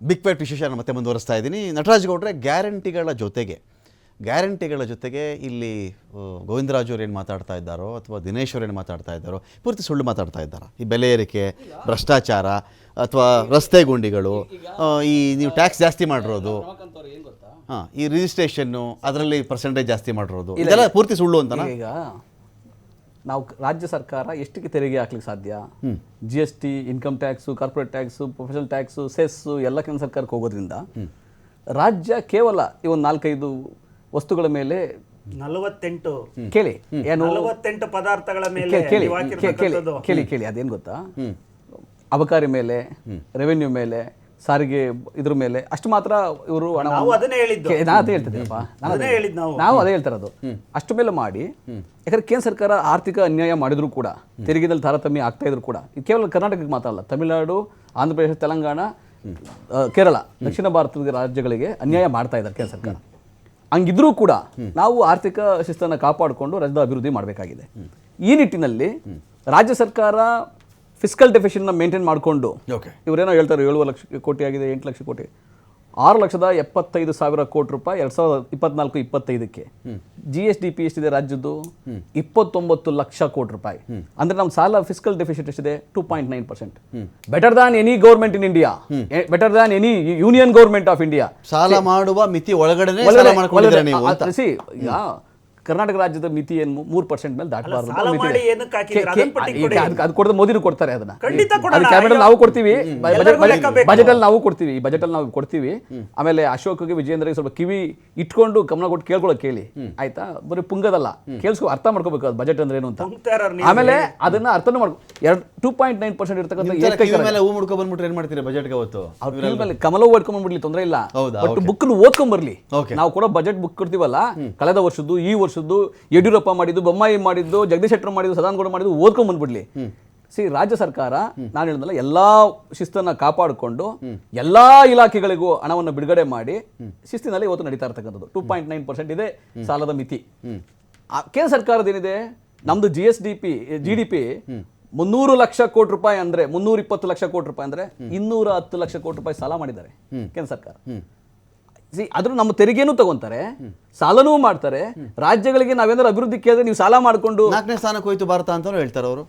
Big plate ವಿಶೇಷ ಮತ್ತೆ ಮುಂದುವರಿಸ್ತಾ ಇದ್ದೀನಿ. ನಟರಾಜ್ ಗೌಡ್ರೆ ಗ್ಯಾರಂಟಿಗಳ ಜೊತೆಗೆ ಗ್ಯಾರಂಟಿಗಳ ಜೊತೆಗೆ ಇಲ್ಲಿ ಗೋವಿಂದರಾಜು ಅವ್ರು ಏನು ಮಾತಾಡ್ತಾ ಇದ್ದಾರೋ ಅಥವಾ ದಿನೇಶ್ ಅವ್ರು ಏನು ಮಾತಾಡ್ತಾ ಇದ್ದಾರೋ ಪೂರ್ತಿ ಸುಳ್ಳು ಮಾತಾಡ್ತಾ ಇದ್ದಾರಾ. ಈ ಬೆಲೆ ಏರಿಕೆ ಭ್ರಷ್ಟಾಚಾರ ಅಥವಾ ರಸ್ತೆ ಗುಂಡಿಗಳು ಈ ನೀವು ಟ್ಯಾಕ್ಸ್ ಜಾಸ್ತಿ ಮಾಡಿರೋದು. ಹಾಂ ಈ ರಿಜಿಸ್ಟ್ರೇಷನ್ನು ಅದರಲ್ಲಿ ಪರ್ಸೆಂಟೇಜ್ ಜಾಸ್ತಿ ಮಾಡಿರೋದು. ಇದೆಲ್ಲ ಪೂರ್ತಿ ಸುಳ್ಳು ಅಂತ ಈಗ ನಾವು ರಾಜ್ಯ ಸರ್ಕಾರ ಎಷ್ಟಕ್ಕೆ ತೆರಿಗೆ ಹಾಕ್ಲಿಕ್ಕೆ ಸಾಧ್ಯ? G S T income tax corporate tax professional tax cess ಎಲ್ಲ ಕೇಂದ್ರ ಸರ್ಕಾರಕ್ಕೆ ಹೋಗೋದ್ರಿಂದ ರಾಜ್ಯ ಕೇವಲ ಈ ಒಂದು ನಾಲ್ಕೈದು ವಸ್ತುಗಳ ಮೇಲೆ ನಲವತ್ತೆಂಟು. ಕೇಳಿ. ಏನು? ನಲವತ್ತೆಂಟು ಪದಾರ್ಥಗಳ ಮೇಲೆ ಕೇಳಿ ನೀವು ಕೇ- ಕೇಳಿ ಕೇಳಿ ಕೇಳಿ ಅದೇನು ಗೊತ್ತಾ? ಅಬಕಾರಿ ಮೇಲೆ ರೆವೆನ್ಯೂ ಮೇಲೆ ಸಾರಿಗೆ ಇದ್ರ ಮೇಲೆ. ಅಷ್ಟು ಮಾತ್ರ ಇವರು ಹಣ ನಾವು ಅದನ್ನೇ ಹೇಳಿದ್ದು. ಕೇ- ನಾ ಅದೇ ಹೇಳ್ತಾರೆ ಅದು ಅದೇ- ಹೇಳಿದ್ದು ನಾವು. ನಾವು ಅದೇ ಹೇಳ್ತಿರೋದು ಅಷ್ಟು ಮೇಲೆ ಮಾಡಿ ಯಾಕಂದ್ರೆ ಕೇಂದ್ರ ಸರ್ಕಾರ ಆರ್ಥಿಕ ಅನ್ಯಾಯ ಮಾಡಿದ್ರು ಕೂಡ ತೆರಿಗೆದಲ್ಲಿ ತಾರತಮ್ಯ ಆಗ್ತಾ ಇದ್ರು ಕೂಡ ಇದು ಕೇವಲ ಕರ್ನಾಟಕಕ್ಕೆ ಮಾತ್ರ ಅಲ್ಲ ತಮಿಳುನಾಡು ಆಂಧ್ರಪ್ರದೇಶ ತೆಲಂಗಾಣ ಕೇರಳ ದಕ್ಷಿಣ ಭಾರತದ ರಾಜ್ಯಗಳಿಗೆ ಅನ್ಯಾಯ ಮಾಡ್ತಾ ಇದ್ದಾರೆ ಕೇಂದ್ರ ಸರ್ಕಾರ. ಹಂಗಿದ್ರೂ ಕೂಡ ನಾವು ಆರ್ಥಿಕ ಶಿಸ್ತನ್ನು ಕಾಪಾಡಿಕೊಂಡು ರಾಜ್ಯದ ಅಭಿವೃದ್ಧಿ ಮಾಡಬೇಕಾಗಿದೆ. ಈ ನಿಟ್ಟಿನಲ್ಲಿ ರಾಜ್ಯ ಸರ್ಕಾರ ಫಿಸಿಕಲ್ ಡೆಫಿಷನ್ನ ಮೇಂಟೈನ್ ಮಾಡಿಕೊಂಡು ಓಕೆ ಇವರೇನೋ ಹೇಳ್ತಾರೆ ಏಳು ಲಕ್ಷ ಕೋಟಿ ಆಗಿದೆ ಎಂಟು ಲಕ್ಷ ಕೋಟಿ. ಆರು ಲಕ್ಷದ ಎಪ್ಪತ್ತೈದು ಸಾವಿರ ಕೋಟಿ ರೂಪಾಯಿ ಎರಡು ಸಾವಿರದ ಇಪ್ಪತ್ನಾಲ್ಕು ಇಪ್ಪತ್ತೈದಕ್ಕೆ. ಜಿ ಎಸ್ ಡಿ ಪಿ ಎಷ್ಟಿದೆ ರಾಜ್ಯದ್ದು ಇಪ್ಪತ್ತೊಂಬತ್ತು ಲಕ್ಷ ಕೋಟಿ ರೂಪಾಯಿ. ಅಂದ್ರೆ ನಮ್ಮ ಸಾಲ ಫಿಸಿಕಲ್ ಡೆಫಿಸಿಟ್ ಎಷ್ಟಿದೆ? Two point nine percent better than any government in India better than any union government of India ಸಾಲ ಮಾಡುವ ಮಿತಿ ಒಳಗಡೆ ಕರ್ನಾಟಕ ರಾಜ್ಯದ ಮಿತಿ ಏನು? ಮೂರು ಪರ್ಸೆಂಟ್ ಮೇಲೆ ದಾಟಬಾರದು. ಅದು ಕೊಡದ ಮೋದಿನೂ ಕೊಡ್ತಾರೆ ಅದನ್ನ. ಖಂಡಿತ ಕೊಡೋಣ. ಅದು ಕ್ಯಾಬಿನೆಟ್ ನಾವು ಕೊಡ್ತೀವಿ. ಬಜೆಟ್ ಅಲ್ಲಿ ನಾವು ಕೊಡ್ತೀವಿ. ಈ ಬಜೆಟ್ ಅಲ್ಲಿ ನಾವು ಕೊಡ್ತೀವಿ. ಆಮೇಲೆ ಅಶೋಕ್ಗೆ ವಿಜೇಂದ್ರಗೆ ಸ್ವಲ್ಪ ಕಿವಿ ಇಟ್ಕೊಂಡು ಗಮನ ಕೊಟ್ಟು ಕೇಳ್ಕೊಳ್ಳೋ ಕೇಳಿ. ಆಯ್ತಾ? ಬರೀ ಪುಂಗದಲ್ಲ. ಕೇಳಿಸ್ಕೊ ಅರ್ಥ ಮಾಡ್ಕೋಬೇಕು ಅದು ಬಜೆಟ್ ಅಂದ್ರೆ ಏನು ಅಂತ. ಆಮೇಲೆ ಅದನ್ನ ಅರ್ಥನೂ ಮಾಡ್ಕೊ ಎರಡು ಟೂ ಪಾಯಿಂಟ್ ನೈನ್ ಪರ್ಸೆಂಟ್ ಇರ್ತಕ್ಕಂಥ ಹೂ ಮುಡ್ಕೊ ಬಂದ್ಬಿಟ್ರೆ ಏನ್ ಮಾಡ್ತೀರಿ ಬಜೆಟ್ಗೆ ಅವತ್ತು? ಅವ್ರ ಕಮಲ ಓದ್ಕೊಂಡ್ ಬಿಡ್ಲಿ ತೊಂದ್ರೆ ಇಲ್ಲ? ಬಟ್ ಬುಕ್ ಓದ್ಕೊಂಡ್ ಬರ್ಲಿ. ನಾವು ಕೂಡ ಬಜೆಟ್ ಬುಕ್ ಕೊಡ್ತೀವಲ್ಲ ಕಳೆದ ವರ್ಷದ್ದು ಈ ವರ್ಷದ್ದು ಯಡಿಯೂರಪ್ಪ ಮಾಡಿದ್ದು ಬೊಮ್ಮಾಯಿ ಮಾಡಿದ್ದು ಜಗದೀಶ್ ಶೆಟ್ಟರ್ ಮಾಡಿದ್ದು ಸದಾನಗೌಡ ಮಾಡಿದ್ದು ಓದ್ಕೊಂಡ್ ಬಂದ್ಬಿಡ್ಲಿ. ಸಿ ರಾಜ್ಯ ಸರ್ಕಾರ ನಾನು ಹೇಳಿದ್ನಲ್ಲ ಎಲ್ಲಾ ಶಿಸ್ತನ್ನ ಕಾಪಾಡಿಕೊಂಡು ಎಲ್ಲಾ ಇಲಾಖೆಗಳಿಗೂ ಹಣವನ್ನು ಬಿಡುಗಡೆ ಮಾಡಿ ಶಿಸ್ತಿನಲ್ಲಿ ಇವತ್ತು ನಡೀತಾ ಇರ್ತಕ್ಕಂಥದ್ದು. ಟೂ ಪಾಯಿಂಟ್ ನೈನ್ ಪರ್ಸೆಂಟ್ ಇದೆ ಸಾಲದ ಮಿತಿ. ಕೇಂದ್ರ ಸರ್ಕಾರದ ಏನಿದೆ ನಮ್ದು G S D P G D P ಮುನ್ನೂರು ಲಕ್ಷ ಕೋಟಿ ರೂಪಾಯಿ ಅಂದ್ರೆ ಮುನ್ನೂರ ಇಪ್ಪತ್ತು ಲಕ್ಷ ಕೋಟಿ ರೂಪಾಯಿ ಅಂದ್ರೆ ಇನ್ನೂರ ಹತ್ತು ಲಕ್ಷ ಕೋಟಿ ರೂಪಾಯಿ ಸಾಲ ಮಾಡಿದ್ದಾರೆ ಕೇಂದ್ರ ಸರ್ಕಾರ. ಸಿ ಅದ್ರ ನಮ್ಮ ತೆರಿಗೆನೂ ತಗೊಂತಾರೆ ಸಾಲನೂ ಮಾಡ್ತಾರೆ ರಾಜ್ಯಗಳಿಗೆ ನಾವೇನಾದ್ರು ಅಭಿವೃದ್ಧಿ ಕೇಳಿದ್ರೆ ನೀವು ಸಾಲ ಮಾಡಿಕೊಂಡು ನಾಲ್ಕನೇ ಸ್ಥಾನಕ್ಕೆ ಹೋಯ್ತು ಭಾರತ ಅಂತಾನು ಹೇಳ್ತಾರೆ ಅವರು.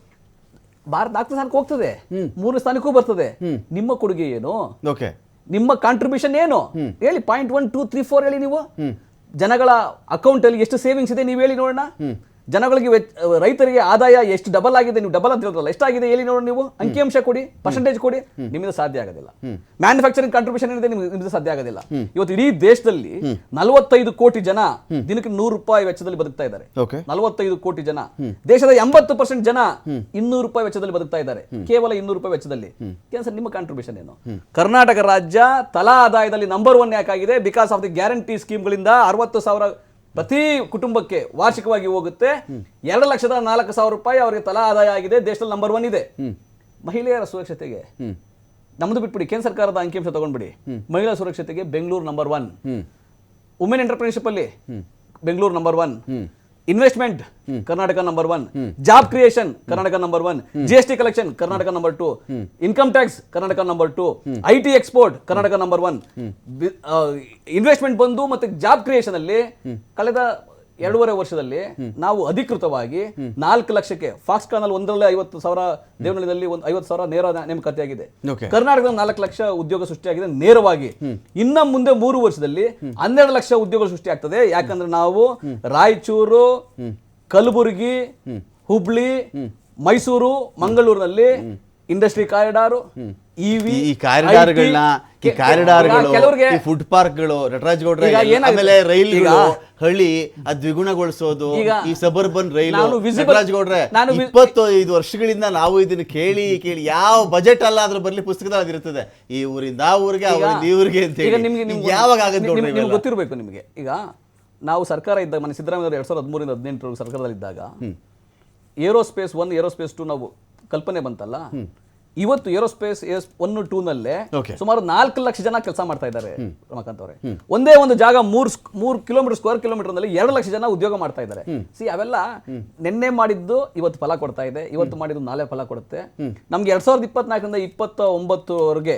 ಭಾರತ ನಾಲ್ಕನೇ ಸ್ಥಾನಕ್ಕೆ ಹೋಗ್ತದೆ. ಮೂರನೇ ಸ್ಥಾನಕ್ಕೂ ಬರ್ತದೆ. ನಿಮ್ಮ ಕೊಡುಗೆ ಏನು? ಓಕೆ. ನಿಮ್ಮ ಕಾಂಟ್ರಿಬ್ಯೂಷನ್ ಏನು? ಹೇಳಿ point one two three four ಹೇಳಿ ನೀವು. ಜನಗಳ ಅಕೌಂಟ್ ಅಲ್ಲಿ ಎಷ್ಟು ಸೇವಿಂಗ್ಸ್ ಇದೆ ನೀವು ಹೇಳಿ ನೋಡೋಣ. ಜನಗಳಿಗೆ ವೆಚ್- ರೈತರಿಗೆ ಆದಾಯ ಎಷ್ಟು ಡಬಲ್ ಆಗಿದೆ ನೀವು ಡಬಲ್ ಅಂತ ಹೇಳ್ತಾರಲ್ಲ ಎಷ್ಟಾಗಿದೆ ಹೇಳಿ ನೋಡೋಣ ನೀವು. ಅಂಕಿಅಂಶ ಕೊಡಿ ಪರ್ಸೆಂಟೇಜ್ ಕೊಡಿ ನಿಮ್ಮಿಂದ ಸಾಧ್ಯ ಆಗೋದಿಲ್ಲ. ಮ್ಯಾನುಫ್ಯಾಕ್ಚರಿಂಗ್ ಕಾಂಟ್ರಿಬ್ಯೂಷನ್ ಏನಿದೆ ನಿಮ್ಗೆ ನಿಮ್ಮಿಂದ ಸಾಧ್ಯ ಆಗೋದಿಲ್ಲ. ಇವತ್ತು ಇಡೀ ದೇಶದಲ್ಲಿ ನಲವತ್ತೈದು ಕೋಟಿ ಜನ ದಿನಕ್ಕೆ ನೂರು ರೂಪಾಯಿ ವೆಚ್ಚದಲ್ಲಿ ಬದುಕ್ತಾ ಇದ್ದಾರೆ. ನಲವತ್ತೈದು ಕೋಟಿ ಜನ. ದೇಶದ ಎಂಬತ್ತು ಪರ್ಸೆಂಟ್ ಜನ ಇನ್ನೂರು ರೂಪಾಯಿ ವೆಚ್ಚದಲ್ಲಿ ಬದುಕ್ತಾ ಇದ್ದಾರೆ. ಕೇವಲ ಇನ್ನೂರು ರೂಪಾಯಿ ವೆಚ್ಚದಲ್ಲಿ. ಸರ್ ನಿಮ್ಮ ಕಾಂಟ್ರಿಬ್ಯೂಷನ್ ಏನು? ಕರ್ನಾಟಕ ರಾಜ್ಯ ತಲಾ ಆದಾಯದಲ್ಲಿ ನಂಬರ್ ಒನ್ ಯಾಕಾಗಿದೆ? ಬಿಕಾಸ್ ಆಫ್ ದಿ ಗ್ಯಾರಂಟಿ ಸ್ಕೀಮ್ಗಳಿಂದ ಅರವತ್ತು ಸಾವಿರ ಪ್ರತಿ ಕುಟುಂಬಕ್ಕೆ ವಾರ್ಷಿಕವಾಗಿ ಹೋಗುತ್ತೆ. ಎರಡು ಲಕ್ಷದ ನಾಲ್ಕು ಸಾವಿರ ರೂಪಾಯಿ ಅವರಿಗೆ ತಲಾ ಆದಾಯ ಆಗಿದೆ ದೇಶದಲ್ಲಿ ನಂಬರ್ ಒನ್ ಇದೆ. ಮಹಿಳೆಯರ ಸುರಕ್ಷತೆಗೆ. ನಮ್ದು ಬಿಟ್ಬಿಡಿ ಕೇಂದ್ರ ಸರ್ಕಾರದ ಅಂಕಿಅಂಶ ತಗೊಂಡ್ಬಿಡಿ. ಮಹಿಳಾ ಸುರಕ್ಷತೆಗೆ Bengaluru number one women entrepreneurship ಅಲ್ಲಿ Bengaluru number one investment Karnataka number one job creation Karnataka number one G S T collection Karnataka number two income tax Karnataka number two I T export Karnataka number one investment ಬಂದು ಮತ್ತೆ job creation ಅಲ್ಲಿ ಕಳೆದ ಎರಡೂವರೆ ವರ್ಷದಲ್ಲಿ ನಾವು ಅಧಿಕೃತವಾಗಿ ನಾಲ್ಕು ಲಕ್ಷಕ್ಕೆ ಫಾಕ್ಸ್ಕಾನ್ ಕಾನಲ್ಲಿ ಒಂದರಲ್ಲೇ ಐವತ್ತು ಸಾವಿರ ದೇವನಹಳ್ಳಿಯಲ್ಲಿ ಒಂದು ಐವತ್ತು ಸಾವಿರ ನೇರ ನೇಮಕಾತಿಯಾಗಿದೆ. ಕರ್ನಾಟಕದ ನಾಲ್ಕು ಲಕ್ಷ ಉದ್ಯೋಗ ಸೃಷ್ಟಿಯಾಗಿದೆ ನೇರವಾಗಿ. ಇನ್ನ ಮುಂದೆ ಮೂರು ವರ್ಷದಲ್ಲಿ ಹನ್ನೆರಡು ಲಕ್ಷ ಉದ್ಯೋಗ ಸೃಷ್ಟಿ ಆಗ್ತದೆ. ಯಾಕಂದ್ರೆ ನಾವು ರಾಯಚೂರು ಕಲಬುರಗಿ ಹುಬ್ಳಿ ಮೈಸೂರು ಮಂಗಳೂರಿನಲ್ಲಿ ಇಂಡಸ್ಟ್ರಿ ಕಾರಿಡಾರ್ ಇವಿ ಈ ಕಾರಿಡಾರ್ಗಳನ್ನ ಈ ಕಾರಿಡಾರ್ಗಳು ಕೆಲವರಿಗೆ ಈ ಫುಡ್ ಪಾರ್ಕ್ಗಳು ನಟರಾಜ್ ಗೌಡ್ರೆ ಆಮೇಲೆ ರೈಲ್ಗಳು ಹಳ್ಳಿ ಅದ್ ದ್ವಿಗುಣಗೊಳಿಸೋದು ಈ ಸಬರ್ಬನ್ ರೈಲು. ನಟರಾಜ್ ಗೌಡ್ರೆ ನಾನು ವಿ- ಇಪ್ಪತ್ತೈದು ವರ್ಷಗಳಿಂದ ನಾವು ಇದನ್ನ ಕೇಳಿ ಕೇಳಿ ಯಾವ ಬಜೆಟ್ ಅಲ್ಲ ಅದ್ರ ಬರ್ಲಿ ಪುಸ್ತಕದಲ್ಲಿ ಅದಿರುತ್ತದೆ. ಈ ಊರಿಂದ ಆ ಊರಿಗೆ ಊರಿಂದ ಈ ಊರಿಗೆ ಅಂತ ಹೇಳಿ. ಯಾವಾಗ ಆಗುತ್ತೆ ಗೊತ್ತಿರಬೇಕು ನಿಮಗೆ. ಈಗ ನಾವು ಸರ್ಕಾರ ಇದ್ದಾಗ ಮನೆ ಸಿದ್ದರಾಮಯ್ಯ ಎರಡ್ ಸಾವಿರದ ಹದಿಮೂರಿಂದ ಹದಿನೆಂಟರ ಸರ್ಕಾರದಲ್ಲಿದ್ದಾಗ ಏರೋಸ್ಪೇಸ್ ಒನ್ ಏರೋಸ್ಪೇಸ್ ಟು ನಾವು ಕಲ್ಪನೆ ಬಂತಲ್ಲ? ಇವತ್ತು ಏರೋಸ್ಪೇಸ್ ಎಸ್ ಒನ್ ಟೂ ನಲ್ಲೇ. ಸುಮಾರು ನಾಲ್ಕು ಲಕ್ಷ ಜನ ಕೆಲಸ ಮಾಡ್ತಾ ಇದ್ದಾರೆ ರಮಾಕಾಂತ್ ಅವರೇ. ಒಂದೇ ಒಂದು ಜಾಗ ಮೂರ್ ಮೂರ್ ಕಿಲೋಮೀಟರ್ ಸ್ಕ್ವೇರ್ ಕಿಲೋಮೀಟರ್ನಲ್ಲಿ ಎರಡು ಲಕ್ಷ ಜನ ಉದ್ಯೋಗ ಮಾಡ್ತಾ ಇದ್ದಾರೆ. ಸಿ ಅವೆಲ್ಲ ನಿನ್ನೆ ಮಾಡಿದ್ದು ಇವತ್ತು ಫಲ ಕೊಡ್ತಾ ಇದೆ ಇವತ್ತು ಮಾಡಿದ್ದು ನಾಳೆ ಫಲ ಕೊಡುತ್ತೆ. ನಮ್ಗೆ ಎರಡ್ ಸಾವಿರದ ಇಪ್ಪತ್ನಾಲ್ಕರಿಂದ ಇಪ್ಪತ್ತ ಒಂಬತ್ತುವರೆಗೆ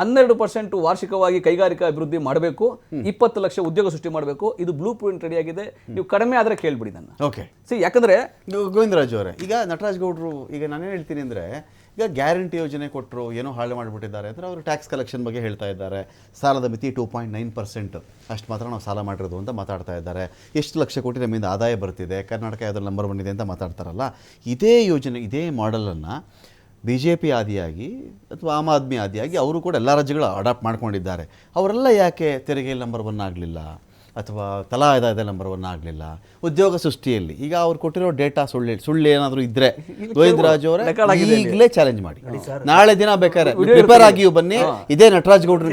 ಹನ್ನೆರಡು ಪರ್ಸೆಂಟ್ ವಾರ್ಷಿಕವಾಗಿ ಕೈಗಾರಿಕಾ ಅಭಿವೃದ್ಧಿ ಮಾಡಬೇಕು ಇಪ್ಪತ್ತು ಲಕ್ಷ ಉದ್ಯೋಗ ಸೃಷ್ಟಿ ಮಾಡಬೇಕು ಇದು ಬ್ಲೂ ಪ್ರಿಂಟ್ ರೆಡಿ ಆಗಿದೆ. ನೀವು ಕಡಿಮೆ ಆದರೆ ಕೇಳ್ಬಿಡಿ ನನ್ನ ಓಕೆ ಸಿ ಯಾಕಂದ್ರೆ ಗೋವಿಂದರಾಜು ಅವರೇ ಈಗ ನಟರಾಜ್ ಗೌಡ್ರು ಈಗ ನಾನೇನು ಹೇಳ್ತೀನಿ ಅಂದರೆ ಈಗ ಗ್ಯಾರಂಟಿ ಯೋಜನೆ ಕೊಟ್ಟರು ಏನೋ ಹಾಳೆ ಮಾಡಿಬಿಟ್ಟಿದ್ದಾರೆ ಅಂದರೆ ಅವರು ಟ್ಯಾಕ್ಸ್ ಕಲೆಕ್ಷನ್ ಬಗ್ಗೆ ಹೇಳ್ತಾ ಇದ್ದಾರೆ. ಸಾಲದ ಮಿತಿ ಟೂ ಪಾಯಿಂಟ್ ನೈನ್ ಪರ್ಸೆಂಟ್ ಅಷ್ಟು ಮಾತ್ರ ನಾವು ಸಾಲ ಮಾಡಿರೋದು ಅಂತ ಮಾತಾಡ್ತಾ ಇದ್ದಾರೆ. ಎಷ್ಟು ಲಕ್ಷ ಕೋಟಿ ನಮ್ಮಿಂದ ಆದಾಯ ಬರ್ತಿದೆ ಕರ್ನಾಟಕ ಯಾವುದ್ರ ನಂಬರ್ ಒನ್ ಇದೆ ಅಂತ ಮಾತಾಡ್ತಾರಲ್ಲ ಇದೇ ಯೋಜನೆ ಇದೇ ಮಾಡಲನ್ನು ಬಿ ಜೆ ಪಿ ಆದಿಯಾಗಿ ಅಥವಾ ಆಮ್ ಆದ್ಮಿ ಆದಿಯಾಗಿ ಅವರು ಕೂಡ ಎಲ್ಲ ರಾಜ್ಯಗಳು ಅಡಾಪ್ಟ್ ಮಾಡ್ಕೊಂಡಿದ್ದಾರೆ. ಅವರೆಲ್ಲ ಯಾಕೆ ತೆರಿಗೆಯಲ್ಲಿ ನಂಬರ್ ಒನ್ ಆಗಲಿಲ್ಲ? ಅಥವಾ ತಲಾ ಆದಾಯದ ನಂಬರ್ ಒನ್ ಆಗಲಿಲ್ಲ. ಉದ್ಯೋಗ ಸೃಷ್ಟಿಯಲ್ಲಿ ಈಗ ಅವ್ರು ಕೊಟ್ಟಿರೋ ಡೇಟಾ ಸುಳ್ಳು ಸುಳ್ಳು ಏನಾದರೂ ಇದ್ರೆ ಗೋವಿಂದ ರಾಜು ಅವರೇ ಈಗಲೇ ಚಾಲೆಂಜ್ ಮಾಡಿ. ನಾಳೆ ದಿನ ಬೇಕಾದ್ರೆ ಪ್ರಿಪೇರ್ ಆಗಿಯೂ ಬನ್ನಿ ಇದೇ ನಟರಾಜ್ ಗೌಡ್ರ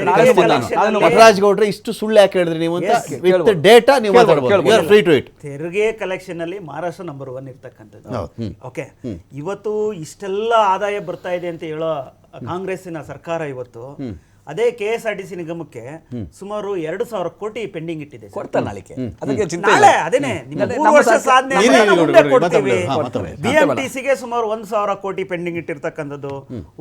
ನಟರಾಜ್ ಗೌಡ್ರೆ ಇಷ್ಟು ಸುಳ್ಳು ಯಾಕೆ ಹೇಳಿದ್ರಿ ನೀವು ಅಂತ? ವಿತ್ ಡೇಟಾ ನೀವು ಮಾತಾಡ್ಬೋದು. ಫ್ರೀ ಟು ಇಟ್ ತೆರಿಗೆ ಕಲೆಕ್ಷನ್ ಅಲ್ಲಿ ಮಹಾರಾಷ್ಟ್ರ ನಂಬರ್ ಒನ್ ಇರ್ತಕ್ಕಂಥದ್ದು. ಓಕೆ ಇವತ್ತು ಇಷ್ಟೆಲ್ಲ ಆದಾಯ ಬರ್ತಾ ಇದೆ ಅಂತ ಹೇಳೋ ಕಾಂಗ್ರೆಸ್ಸಿನ ಸರ್ಕಾರ ಇವತ್ತು ಅದೇ K S R T C ನಿಗಮಕ್ಕೆ ಸುಮಾರು ಎರಡು ಸಾವಿರ ಕೋಟಿ ಪೆಂಡಿಂಗ್ ಇಟ್ಟಿದೆ ಸರ್. ಕೊಡ್ತಾರೆ ನಾಳಿಕೆ ಅದಕ್ಕೆ? ಚಿಂತೆ ಇಲ್ಲ. ನಾಳೆ ಅದೇನೆ ನಿಮ್ಮ ಮೂರು ವರ್ಷ ಸಾಧನೆ ಇರಿ, ಇರಿ, ಮುಂದೆ ಇರಿ, ಕೊಡ್ತೀವಿ. ಹಾ, ಮಾತಾಡ್ಬೇಡ. ಬಿ ಎಂ ಟಿ ಸಿಗೆ ಸುಮಾರು ಒಂದ್ ಸಾವಿರ ಕೋಟಿ pending ಇಟ್ಟಿರ್ತಕ್ಕಂಥದ್ದು.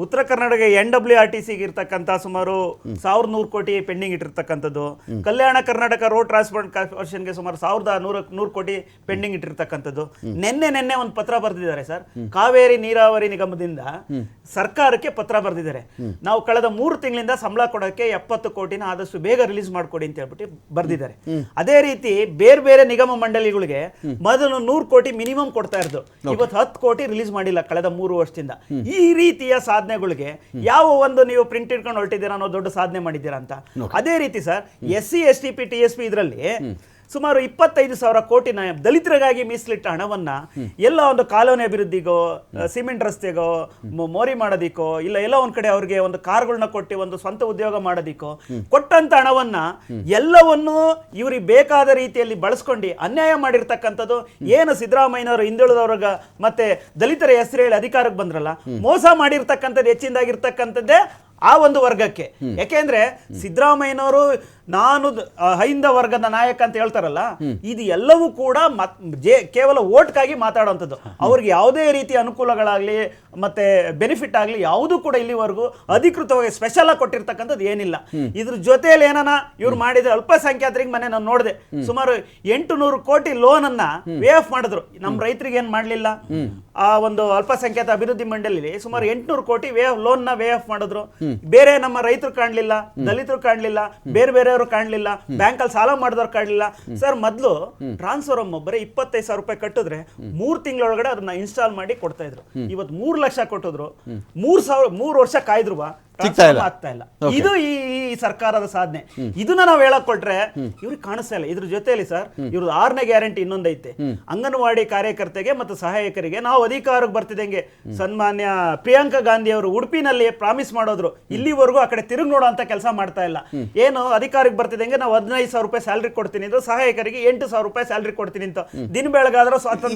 Uttara Karnataka N W R T ಸಿಗೆ ಇರ್ತಕ್ಕಂಥ ಸುಮಾರು ಸಾವಿರದ ನೂರು ಕೋಟಿ ಪೆಂಡಿಂಗ್ ಇಟ್ಟಿರ್ತಕ್ಕಂಥದ್ದು. ಕಲ್ಯಾಣ ಕರ್ನಾಟಕ ರೋಡ್ ಟ್ರಾನ್ಸ್ಪೋರ್ಟ್ ಕಾರ್ಪೊರೇಷನ್ಗೆ ಸುಮಾರು ಸಾವಿರದ ನೂರ ನೂರು ಕೋಟಿ ಪೆಂಡಿಂಗ್ ಇಟ್ಟಿರ್ತಕ್ಕಂಥದ್ದು. ನಿನ್ನೆ ನಿನ್ನೆ ಒಂದು ಪತ್ರ ಬರೆದಿದ್ದಾರೆ ಸರ್. ಕಾವೇರಿ ನೀರಾವರಿ ನಿಗಮದಿಂದ ಸರ್ಕಾರಕ್ಕೆ ಪತ್ರ ಬರೆದಿದ್ದಾರೆ. ನಾವು ಕಳೆದ ಮೂರು ತಿಂಗಳಿಂದ ಸಂಬಳ ಕೊಡೋಕ್ಕೆ ಎಪ್ಪತ್ತು ಕೋಟಿನ ಆದಷ್ಟು ಬೇಗ ರಿಲೀಸ್ ಮಾಡ್ಕೊಡಿ ಅಂತ ಹೇಳ್ಬಿಟ್ಟು ಬರ್ದಿದ್ದಾರೆ. ಅದೇ ರೀತಿ ಬೇರೆ ಬೇರೆ ನಿಗಮ ಮಂಡಳಿಗಳಿಗೆ ಮೊದಲು ನೂರು ಕೋಟಿ ಮಿನಿಮಮ್ ಕೊಡ್ತಾ ಇರೋದು. ಇವತ್ತು ಹತ್ತು ಕೋಟಿ ರಿಲೀಸ್ ಮಾಡಿಲ್ಲ ಕಳೆದ ಮೂರು ವರ್ಷದಿಂದ. ಈ ರೀತಿಯ ಸಾಧನೆಗಳಿಗೆ ಯಾವ ಒಂದು ನೀವು ಪ್ರಿಂಟ್ ಇಟ್ಕೊಂಡು ಹೊರಟಿದ್ದೀರಾ ಅನ್ನೋ ದೊಡ್ಡ ಸಾಧನೆ ಮಾಡಿದ್ದೀರಾ ಅಂತ. ಅದೇ ರೀತಿ sir S C S T P T S P ಇದರಲ್ಲಿ ಸುಮಾರು ಇಪ್ಪತ್ತೈದು ಸಾವಿರ ಕೋಟಿನ ದಲಿತರಿಗಾಗಿ ಮೀಸಲಿಟ್ಟ ಹಣವನ್ನ ಎಲ್ಲ ಒಂದು ಕಾಲೋನಿ ಅಭಿವೃದ್ಧಿಗೋ ಸಿಮೆಂಟ್ ರಸ್ತೆಗೋ ಮೋರಿ ಮಾಡೋದಿಕ್ಕೋ ಇಲ್ಲ ಎಲ್ಲ ಒಂದ್ ಕಡೆ ಅವ್ರಿಗೆ ಒಂದು ಕಾರ್ಗಳನ್ನ ಕೊಟ್ಟು ಒಂದು ಸ್ವಂತ ಉದ್ಯೋಗ ಮಾಡೋದಿಕ್ಕೋ ಕೊಟ್ಟಂತ ಹಣವನ್ನ ಎಲ್ಲವನ್ನು ಇವ್ರಿಗೆ ಬೇಕಾದ ರೀತಿಯಲ್ಲಿ ಬಳಸ್ಕೊಂಡು ಅನ್ಯಾಯ ಮಾಡಿರ್ತಕ್ಕಂಥದ್ದು ಏನು ಸಿದ್ದರಾಮಯ್ಯನವರು ಹಿಂದುಳಿದವ್ರಿಗ ಮತ್ತೆ ದಲಿತರ ಹೆಸರು ಹೇಳಿ ಅಧಿಕಾರಕ್ಕೆ ಬಂದ್ರಲ್ಲ ಮೋಸ ಮಾಡಿರ್ತಕ್ಕಂಥದ್ದು ಹೆಚ್ಚಿನದಾಗಿರ್ತಕ್ಕಂಥದ್ದೇ ಆ ಒಂದು ವರ್ಗಕ್ಕೆ. ಯಾಕೆಂದ್ರೆ ಸಿದ್ದರಾಮಯ್ಯನವರು ನಾನು ಹೈಂದ ವರ್ಗದ ನಾಯಕ ಅಂತ ಹೇಳ್ತಾರಲ್ಲ ಇದು ಎಲ್ಲವೂ ಕೂಡ ಮತ್ ಜೆ- ಕೇವಲ ಓಟ್ಗಾಗಿ ಮಾತಾಡುವಂಥದ್ದು ಅವ್ರಿಗೆ ಯಾವುದೇ ರೀತಿಯ ಅನುಕೂಲಗಳಾಗ್ಲಿ ಮತ್ತೆ ಬೆನಿಫಿಟ್ ಆಗಲಿ ಯಾವುದು ಕೂಡ ಇಲ್ಲಿವರೆಗೂ ಅಧಿಕೃತವಾಗಿ ಸ್ಪೆಷಲ್ ಆಗಿ ಕೊಟ್ಟಿರ್ತಕ್ಕಂಥದ್ದು ಏನಿಲ್ಲ. ಇದ್ರ ಜೊತೆಯಲ್ಲಿ ಏನನ ಇವ್ರು ಮಾಡಿದ ಅಲ್ಪಸಂಖ್ಯಾತರಿಗೆ ಮನೆ ನಾನು ನೋಡಿದೆ. ಸುಮಾರು ಎಂಟು ನೂರು ಕೋಟಿ ಲೋನ್ ಅನ್ನ ವೇ ಆಫ್ ಮಾಡಿದ್ರು. ನಮ್ಮ ರೈತರಿಗೆ ಏನ್ ಮಾಡಲಿಲ್ಲ? ಆ ಒಂದು ಅಲ್ಪಸಂಖ್ಯಾತ ಅಭಿವೃದ್ಧಿ ಮಂಡಳಿ ಸುಮಾರು ಎಂಟುನೂರು ಕೋಟಿ ವೇ ಲೋನ್ನ ವೇ ಆಫ್ ಮಾಡಿದ್ರು. ಬೇರೆ ನಮ್ಮ ರೈತರು ಕಾಣ್ಲಿಲ್ಲ ದಲಿತರು ಕಾಣ್ಲಿಲ್ಲ ಬೇರೆ ಬೇರೆಯವರು ಕಾಣ್ಲಿಲ್ಲ ಬ್ಯಾಂಕ್ ಅಲ್ಲಿ ಸಾಲ ಮಾಡಿದವ್ರು ಕಾಣ್ಲಿಲ್ಲ. ಸರ್ ಮೊದಲು ಟ್ರಾನ್ಸ್ಫರ್ ಬರೀ ಇಪ್ಪತ್ತೈದು ಸಾವಿರ ರೂಪಾಯಿ ಕಟ್ಟಿದ್ರೆ ಮೂರ್ ತಿಂಗಳೊಳಗಡೆ ಅದನ್ನ ಇನ್ಸ್ಟಾಲ್ ಮಾಡಿ ಕೊಡ್ತಾ ಇದ್ರು. ಇವತ್ತು ಮೂರು ಲಕ್ಷ ಕೊಟ್ಟಿದ್ರು. ಮೂರ್ ಸಾವಿರ ಮೂರ್ ವರ್ಷ ಕಾಯ್ದ್ರು ಸಿಗ್ತಾ ಇಲ್ಲ. ಆಗ್ತಾ ಇಲ್ಲ. ಇದು ಈ ಸರ್ಕಾರದ ಸಾಧನೆ. ಇದನ್ನ ನಾವು ಹೇಳಕ್ ಕೊಟ್ರೆ ಇವ್ರಿಗೆ ಕಾಣಿಸ್ತಾ ಇಲ್ಲ. ಇದ್ರ ಜೊತೆಯಲ್ಲಿ ಸರ್ ಇವ್ರದ್ದು ಆರನೇ ಗ್ಯಾರಂಟಿ ಇನ್ನೊಂದೈತೆ. ಅಂಗನವಾಡಿ ಕಾರ್ಯಕರ್ತೆಗೆ ಮತ್ತು ಸಹಾಯಕರಿಗೆ ನಾವು ಅಧಿಕಾರಕ್ಕೆ ಬರ್ತಿದ್ದಂಗೆ ಸನ್ಮಾನ್ಯ ಪ್ರಿಯಾಂಕಾ ಗಾಂಧಿ ಅವರು ಉಡುಪಿನಲ್ಲಿ ಪ್ರಾಮಿಸ್ ಮಾಡೋದ್ರು. ಇಲ್ಲಿವರೆಗೂ ಆ ಕಡೆ ತಿರುಗಿ ನೋಡೋ ಅಂತ ಕೆಲಸ ಮಾಡ್ತಾ ಇಲ್ಲ. ಏನು ಅಧಿಕಾರಕ್ಕೆ ಬರ್ತಿದ್ದಂಗೆ ನಾವು ಹದಿನೈದು ಸಾವಿರ ರೂಪಾಯಿ ಸ್ಯಾಲ್ರಿ ಕೊಡ್ತೀನಿ ಅಂದ್ರೆ ಸಹಾಯಕರಿಗೆ ಎಂಟು ಸಾವಿರ ರೂಪಾಯಿ ಸ್ಯಾಲ್ರಿ ಕೊಡ್ತೀನಿ ಅಂತ. ದಿನ ಬೆಳಗಾದ್ರೆ ಸ್ವಾತಂತ್ರ್ಯ